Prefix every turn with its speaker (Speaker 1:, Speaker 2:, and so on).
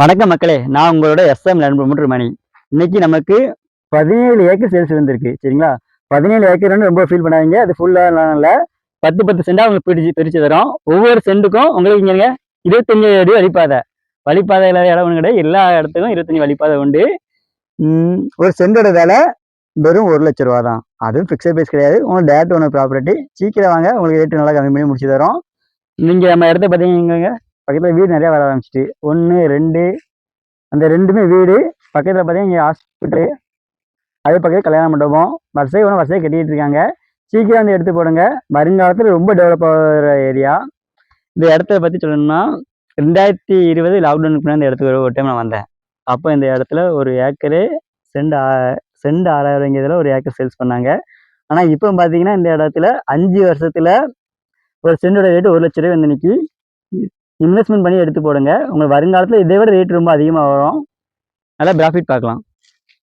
Speaker 1: வணக்கம் மக்களே நான் உங்களோட எஸ்எம் நண்பர் மணி இன்னைக்கு நமக்கு பதினேழு ஏக்கர் சேல்ஸ் இருந்திருக்கு சரிங்களா? பதினேழு ஏக்கர்னு ரொம்ப ஃபீல் பண்ணாதீங்க அது ஃபுல்லாக இல்லை. பத்து பத்து சென்டா உங்களுக்கு பிரிச்சு பிரித்து தரோம். ஒவ்வொரு சென்ட்டுக்கும் உங்களுக்கு இங்கே இருபத்தஞ்சு அடி வழிப்பாதை. வழிப்பாதை இல்லாத இடம் ஒன்று கிடையாது எல்லா இடத்துக்கும் இருபத்தஞ்சு வழிப்பாதை உண்டு. ஒரு சென்டோட வேலை வெறும் ஒரு லட்ச ரூபா தான். அதுவும் ஃபிக்ஸட் ப்ரைஸ் கிடையாது. உங்களுக்கு டேரக்ட் ஒன்று ப்ராப்பர்ட்டி சீக்கிரம் வாங்க உங்களுக்கு ரேட்டு நல்லா கம்மி பண்ணி முடிச்சு தரோம். நீங்கள் நம்ம இடத்த பார்த்தீங்க பக்கத்தில் வீடு நிறைய வர ஆரம்பிச்சிட்டு. ஒன்று ரெண்டு அந்த ரெண்டுமே வீடு. பக்கத்தில் பார்த்தீங்கன்னா இங்கே ஹாஸ்பிட்டலு அதே பக்கத்தில் கல்யாண மண்டபம். வரிசை ஒன்று வரிசையை கட்டிக்கிட்டு இருக்காங்க. சீக்கிரம் வந்து எடுத்து போடுங்க. வருங்காலத்தில் ரொம்ப டெவலப் ஆகிற ஏரியா இந்த இடத்த பற்றி சொல்லணும்னா ரெண்டாயிரத்தி இருபது லாக்டவுனுக்கு முன்னாடி இந்த இடத்துக்கு ஒரு- டைம் நான் வந்தேன். அப்போ இந்த இடத்துல ஒரு ஏக்கரு சென்ட் ஆ- செண்டு ஆறாயிரங்கிறதுல ஒரு ஏக்கர் சேல்ஸ் பண்ணாங்க. ஆனால் இப்போ பார்த்தீங்கன்னா இந்த இடத்துல அஞ்சு வருஷத்தில் ஒரு செண்டோட ரேட்டு ஒரு லட்ச ரூபாய் வந்து நிற்கி இன்வெஸ்ட்மெண்ட் பண்ணி எடுத்து போடுங்க. உங்களுக்கு வருங்காலத்தில் இதை விட ரேட் ரொம்ப அதிகமாக வரும். நல்லா ப்ராஃபிட் பார்க்கலாம்.